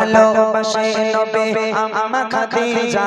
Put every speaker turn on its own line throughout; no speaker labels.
ভালোবাসে নবে আমা খাদিজা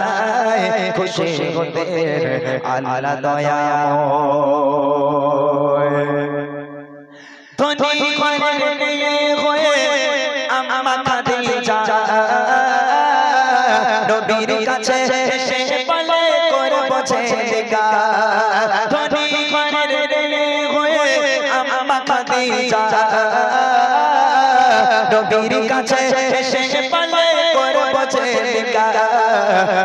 খুশি হতে আল্লাহ দয়াময়। ধনী ঘরের হয়ে আমা খাদিজা নবীর কাছে এসে বলে করব ছেলেকা ধনী ঘরের হয়ে আমা খাদিজা নবীর কাছে এসে বলে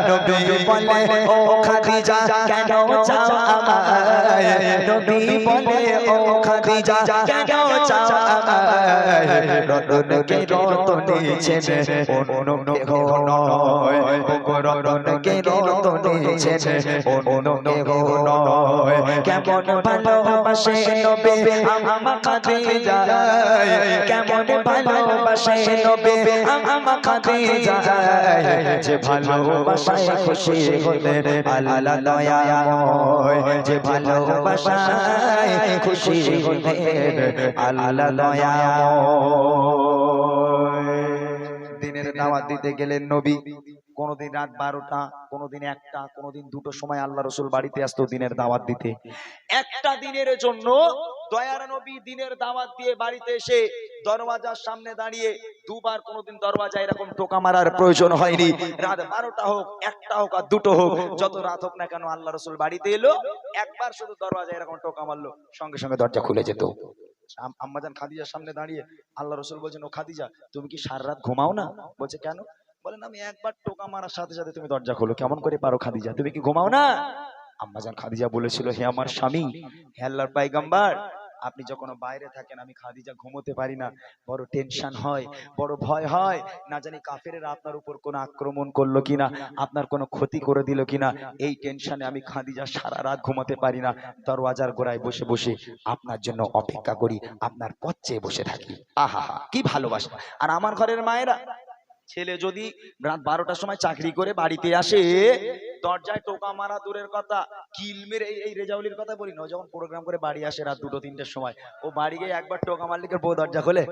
নবী বলে ও খাদিজা কেন চাও আমায় নবী বলে ও খাদিজা কেন চাও আমায় রতনকে রতনে ছেড়ে অন্য কেহ নয় রতনকে রতনে ছেড়ে অন্য কেহ নয়। কেমন ভালোবাসে নবে আমা খাদিজা? কেমন ভালোবাসে নবে আমা খাদিজা? যে ভালোবাসায় খুশি হলে আল্লাহ দয়াময়। যে ভালোবাসায় খুশি হলে আল্লাহ দয়াময়।
দিনের দাওয়াত দিতে গেলেন নবী কোনদিন রাত বারোটা, কোনদিন একটা, কোনদিন দুটো সময় আল্লাহ রসুল বাড়িতে আসতো দিনের দাওয়াত দিতে। একটা দিনের জন্য দয়ার নবী দিনের দাওয়াত দিয়ে বাড়িতে এসে দরওয়াজার সামনে দাঁড়িয়ে দুবার কোনোদিন দরওয়াজা এরকম টোকা মারার প্রয়োজন হয়নি। রাত বারোটা হোক, একটা হোক আর দুটো হোক, যত রাত হোক না কেন আল্লাহ রসুল বাড়িতে এলো, একবার শুধু দরওয়াজা এরকম টোকা মারলো, সঙ্গে সঙ্গে দরজা খুলে যেত। আম্মাজান খাদিজার সামনে দাঁড়িয়ে আল্লাহ রসুল বলছেন, ও খাদিজা, তুমি কি সারা রাত ঘুমাও না? বলছে, কেন? বলেন, আমি একবার টোকা মারার সাথে সাথে তুমি দরজা খোলো। কেমন করে পারো খাদিজা? তুমি কি ঘুমাও না? আম্মাজান খাদিজা বলেছিল, হে আমার স্বামী, হে আল্লাহর পাইগাম্বার আপনি যখন বাইরে থাকেন, আমি খাদিজা ঘুমোতে পারি না। বড় টেনশন হয়, বড় ভয় হয়। না জানি কাফেরেরা আপনার উপর কোনো আক্রমণ করল কিনা, আপনার কোনো ক্ষতি করে দিল কিনা। এই টেনশনে আমি খাদিজা সারা রাত ঘুমাতে পারি না। দরওয়াজার গোড়ায় বসে বসে আপনার জন্য অপেক্ষা করি, আপনার পথ চেয়ে বসে থাকি। আহা কি ভালোবাসা। আর আমার ঘরের মায়েরা ছেলে যদি রাত বারোটার সময় চাকরি করে বাড়িতে আসে দরজায় টোকা মারা দূরের কথা কিল মেরে এই- এই রেজাউলির কথা বলি না যখন প্রোগ্রাম করে বাড়ি আসে রাত দুটো তিনটের সময় ও বাড়ি গিয়ে একবার টোকা মারলিকের বউ দরজা খোলে?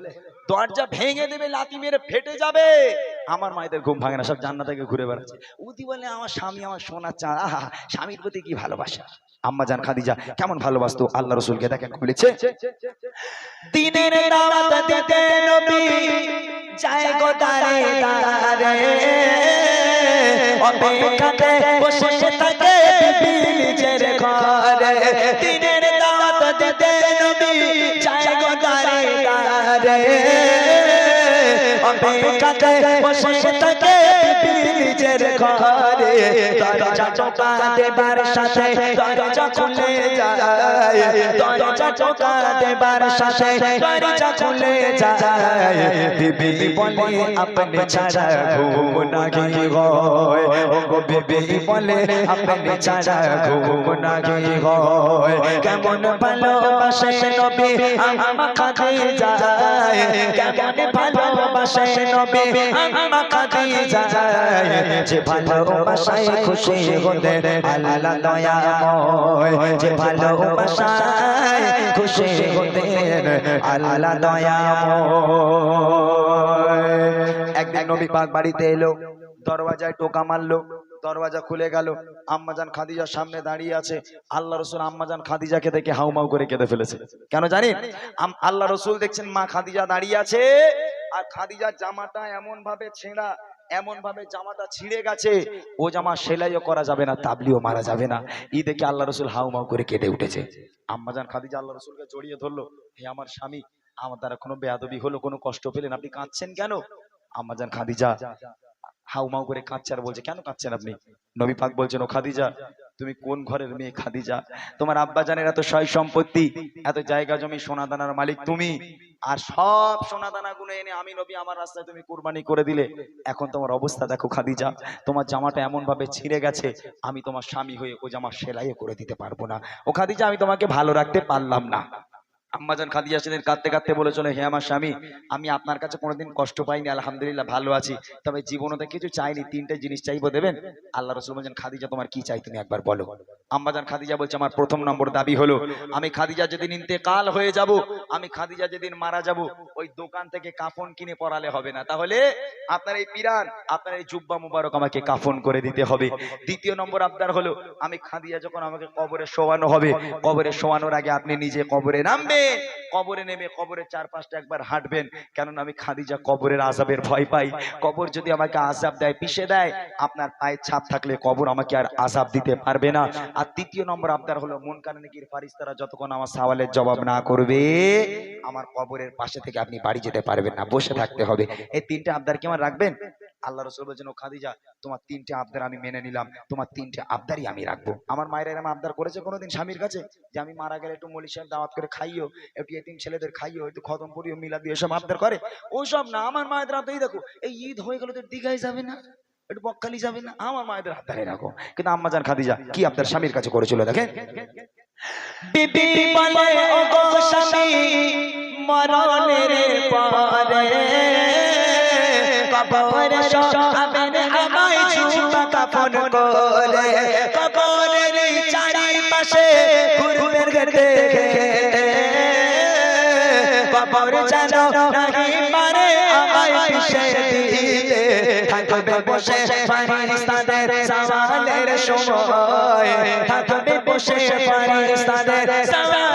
দরজা ভেঙে দেবে লাতি মেরে ফেটে যাবে। আমার মায়েদের ঘুম ভাঙে না সব জান্না থেকে ঘুরে বেড়াচ্ছে। উদি বলে আমার স্বামী আমার সোনা চা আহা স্বামীর প্রতি কি ভালোবাসা? আম্মা জান খাদিজা কেমন ভালোবাসতো? আল্লাহ রসুলকে দেখেন বলেছে
দিনের দাওয়াত দিতে নবী যায় গো দারে দারে অপেক্ষাতে বসে থাকে বিবি নিজের ঘরে। দিনের দাওয়াত দিতে নবী যায় গো দারে দারে অপেক্ষাতে বসে থাকে নিজের ঘরে দরজা চোকা দেবার সাথে দরজা খুলে যায়। দরজা চোকা দেবার সাথে দরজা খুলে যায়। বিবি বলে, আপনি ছাড়া ঘুম নাহি হয়? ও বিবি বলে, আপনি ছাড়া ঘুম নাহি হয়? কেমন ভালোবাসে নবী আমা খাদি যায়। কেমন ভালোবাসে নবী আমা খাদি যায়। যে ভালোবাসায় খুশি হতে আল্লাহ দয়াময় যে ভালোবাসায় খুশি হতে আল্লাহ দয়াময়
একদিন নবী পাক বাড়িতে এলো, দরওয়াজায় টোকা মারলো, দরওয়াজা খুলে গেল। আম্মাজান খাদিজার সামনে দাঁড়িয়ে আছে। আল্লাহ রসুল আম্মাজান খাদিজাকে দেখে হাউমাউ করে কেঁদে ফেলেছে। কেন আম- আল্লাহ রসুল দেখছেন মা খাদিজা দাঁড়িয়ে আছে, আর খাদিজার জামাটা এমন ভাবে ছেঁড়া এমন ভাবে জামাটা ছিঁড়ে গেছে। ও জামা সেলাইও করা যাবে না, তাবলিও মারা যাবে না। ই দেখে আল্লাহ রসুল হাউমাউ করে কেটে উঠেছে। আম্মাজান খাদিজা আল্লাহ রসুলকে জড়িয়ে ধরলো, হে আমার স্বামী, আমার দ্বারা কোনো বেয়াদবি হলো, কোনো কষ্ট পেলেন? আপনি কাঁদছেন কেন? আম্মাজান খাদিজা হাউমাউ করে কাঁদছে আর বলছে, কেন কাঁদছেন আপনি? নবী পাক বলছেন, ও খাদিজা তুমি কোন ঘরের মেয়ে খাদিজা? তোমার আব্বা জানের এত সয় সম্পত্তি, এত জায়গা জমি সোনা দানার মালিক তুমি। আর সব সোনা দানা গুলো এনে আমি নবী আমার রাস্তায় তুমি কুরবানি করে দিলে। এখন তোমার অবস্থা দেখো খাদিজা, তোমার জামাটা এমন ভাবে ছিঁড়ে গেছে, আমি তোমার স্বামী হয়ে ও জামা সেলাইও করে দিতে পারব না। ও খাদিজা, আমি তোমাকে ভালো রাখতে পারলাম না। আম্মাজান খাদিজা সেদিন কাঁদতে কাঁদতে বলেছিল, হে আমার স্বামী, আমি আপনার কাছে কোনোদিন কষ্ট পাইনি, আলহামদুলিল্লাহ ভালো আছি। তবে জীবনতে কিছু চাইনি, তিনটে জিনিস চাইব দেবেন? আল্লাহ রসুল বলছেন, খাদিজা, তোমার কি চাই তুমি একবার বলো। আম্মাজান খাদিজা বলছে, আমার প্রথম নম্বর দাবি হলো, আমি খাদিজা যেদিন ইন্তেকাল হয়ে যাব, আমি খাদিজা যেদিন মারা যাব, ওই দোকান থেকে কাফন কিনে পরালে হবে না। তাহলে আপনার এই পিরান, আপনার এই জুব্বা মুবারক আমাকে কাফন করে দিতে হবে। দ্বিতীয় নম্বর আবদার হলো, আমি খাদিজা যখন আমাকে কবরে শোয়ানো হবে, কবরে শোয়ানোর আগে আপনি নিজে কবরে নামবেন। কবরে নেমে কবরের চার পাঁচটা একবার হাঁটবেন। কেননা আমি খাদিজা কবরের আজাবের ভয় পাই। কবর যদি আমাকে আজাব দেয়, পিষে দেয়, আপনার পায়ের ছাপ থাকলে কবর আমাকে আর আজাব দিতে পারবে না। আর তৃতীয় নম্বর আবদার হলো, মন কানে নাকির ফারিস্তারা যতক্ষণ আমার সওয়ালের জবাব না করবে, আমার কবরের পাশে থেকে আপনি বাড়ি যেতে পারবেন না, বসে থাকতে হবে। এই তিনটা আবদার কি আমার রাখবেন? আল্লাহ রসুল বলছেন, ও খাদিজা, তোমার তিনটে আবদার আমি মেনে নিলাম। তোমার তিনটে আবদারই আমি রাখব। আমার মায়ের এরম আবদার করেছে কোনোদিন স্বামীর কাছে, যে আমি মারা গেলে একটু মলি সাহেব দাওয়াত করে খাইও, একটু এতিম ছেলেদের খাইও, একটু খতম করিও, মিলাদ দিয়ে সব আবদার করে। ওইসব না, আমার মায়ের আবদারই দেখো, এই ঈদ হয়ে গেল তো দীঘায় যাবে না, একটু বকখালি যাবে না, আমার মায়েদের আবদারে রাখো কিন্তু আম্মাজান খাদিজা, কি আবদার স্বামীর কাছে করেছিল দেখেন?
মরণের কবরে শোয়াবেন আমায় ঝুমা কাফন করে। কবরের চারিপাশে ঘুরবেন ঘেটে কবর যেন নাহি পারে আমায় পিছে দিতে থাকবে বসে ফারিস্তাদের সওয়ালের সময়। থাকবে বসে ফারিস্তাদের সওয়ালের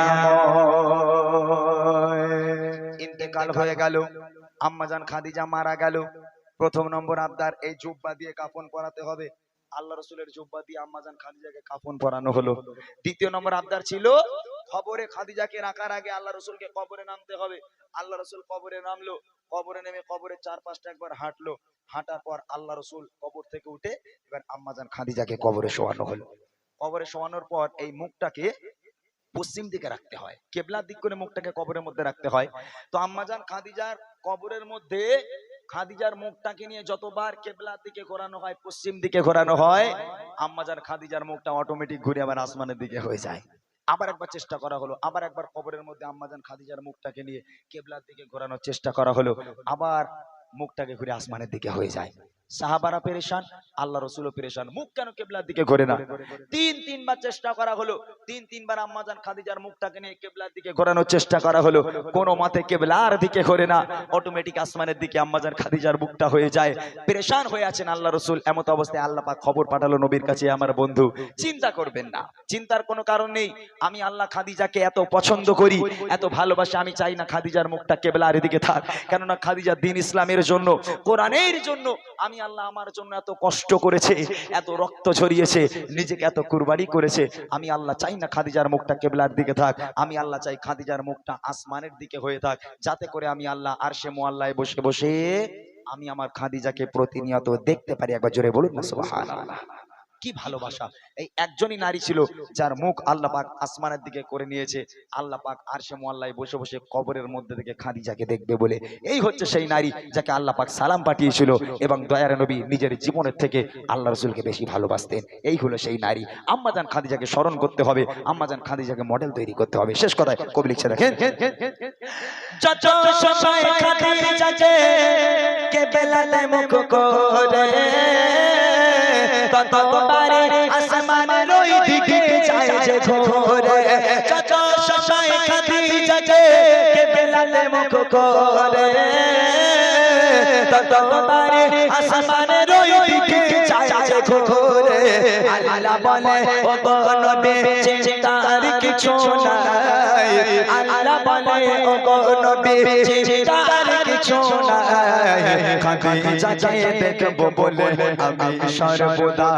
ইন্তেকাল হয়ে গেল। আম্মাজান খাদিজা মারা গেল। প্রথম নম্বর আবদার এই জুব্বা দিয়ে কাফন পরাতে হবে। আল্লাহ রসুলের জুব্বা দিয়ে আম্মাজান খাদিজাকে কাফন পরানো হলো। দ্বিতীয় নম্বর আবদার ছিল খবরে খাদিজাকে রাখার আগে আল্লাহ রসুলকে কবরে নামতে হবে। আল্লাহ রসুল কবরে নামলো কবরে নেমে কবরের চার পাঁচটা একবার হাঁটলো। হাঁটার পর আল্লাহ রসুল কবর থেকে উঠে এবার আম্মাজান খাদিজাকে কবরে শোয়ানো হলো। কবরে শোয়ানোর পর এই মুখটাকে পশ্চিম দিকে রাখতে হয়, কেবলার দিক করে মুখটাকে কবরের মধ্যে রাখতে হয়। তো আম্মাজান খাদিজার কবরের মধ্যে, খাদিজার মুখটাকে নিয়ে যতবার কেবলার দিকে ঘোরানো হয়, পশ্চিম দিকে ঘোরানো হয়, আম্মাজান খাদিজার মুখটা অটোমেটিক ঘুরে আবার আসমানের দিকে হয়ে যায়। আবার একবার চেষ্টা করা হলো, আবার একবার কবরের মধ্যে আম্মাজান খাদিজার মুখটাকে নিয়ে কেবলার দিকে ঘোরানোর চেষ্টা করা হলো, আবার মুখটাকে ঘুরে আসমানের দিকে হয়ে যায়। সাহাবারা পেরেশান, আল্লাহ রসুলও পেরেশান। মুখ কেন কেবলার দিকে ঘোরে না? তিন, তিনবার চেষ্টা করা হলো। তিন, তিনবার আম্মাজান খাদিজার মুখটাকে নিয়ে কেবলার দিকে ঘোরানোর চেষ্টা করা হলো। কোনো মতে কেবলার দিকে ঘোরে না। অটোমেটিক আসমানের দিকে আম্মাজান খাদিজার মুখটা হয়ে যায়। পেরেশান হয়ে আছেন আল্লাহ রসুল। এমত অবস্থায় আল্লাহ পাক খবর পাঠালো নবীর কাছে, আমার বন্ধু, চিন্তা করবেন না। চিন্তার কোনো কারণ নেই। আমি আল্লাহ খাদিজাকে এত পছন্দ করি, এত ভালোবাসি আমি চাই না খাদিজার মুখটা কেবলার দিকে থাক। কেননা খাদিজা দিন ইসলামের জন্য, কোরআনের জন্য আমি আল্লাহ আমার জন্য এত কষ্ট করেছে, এত রক্ত ঝরিয়েছে, নিজেকে এত কুরবানি করেছে। আমি আল্লাহ চাই না খাদিজার মুখটা কেবলার দিকে থাক, আমি আল্লাহ চাই খাদিজার মুখটা আসমানের দিকে হয়ে থাক, যাতে করে আমি আল্লাহ আর সে মোয়াল্লায় বসে বসে আমি আমার খাদিজাকে প্রতিনিয়ত দেখতে পারি। একবার জোরে বলুন না কি ভালোবাসা? এই একজনই নারী ছিল যার মুখ আল্লাহ পাক আসমানের দিকে করে নিয়েছে। আল্লাহ পাক আর সে মোয়াল্লায় বসে বসে কবরের মধ্যে থেকে খাদিজাকে দেখবে বলে। এই হচ্ছে সেই নারী যাকে আল্লাহ পাক সালাম পাঠিয়েছিল এবং দয়ার নবী নিজের জীবনের থেকে আল্লাহ রসুলকে বেশি ভালোবাসতেন। এই হলো সেই নারী। আম্মাজান খাদিজাকে স্মরণ করতে হবে আম্মাজান খাদিজাকে মডেল তৈরি করতে হবে। শেষ কথায় কবি লিখছে দেখেন
যত সময় মুখ করে ততবারে আসমানের ওই দিকে যায় যে ঘোরে। যত সময় খাদিজাকে কেবলাতে মুখ করে? ততবারে আসমানের ওই দিকে চায় ঘোরে। আল্লাহ বলে ও নবী চিন্তার কিছু নাই। আল্লাহ বলে ও নবী চিন্তার কিছু নাই খাদিজাকে দেখব বলে আমি সর্বদা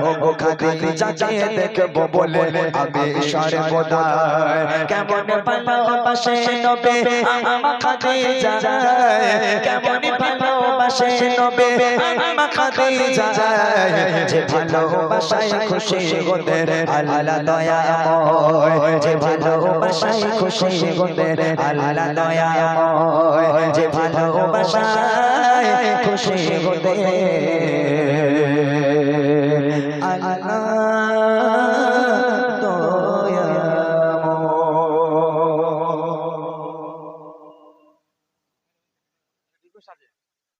ও গো খাদিজাকে দেখব বলে আমি সর্বদা কেমন ভালোবাসে নবে আমা খাদিজা কেমন ভালোবাসে নবে আমা খাদিজা যে ভালোবাসায় খুশি গোদের আল্লাহ দয়াময় যে ভালোবাসায় খুশি গোদের আল্লাহ দয়াময় যে ভালোবাসায় খুশি হতে আল্লাহ।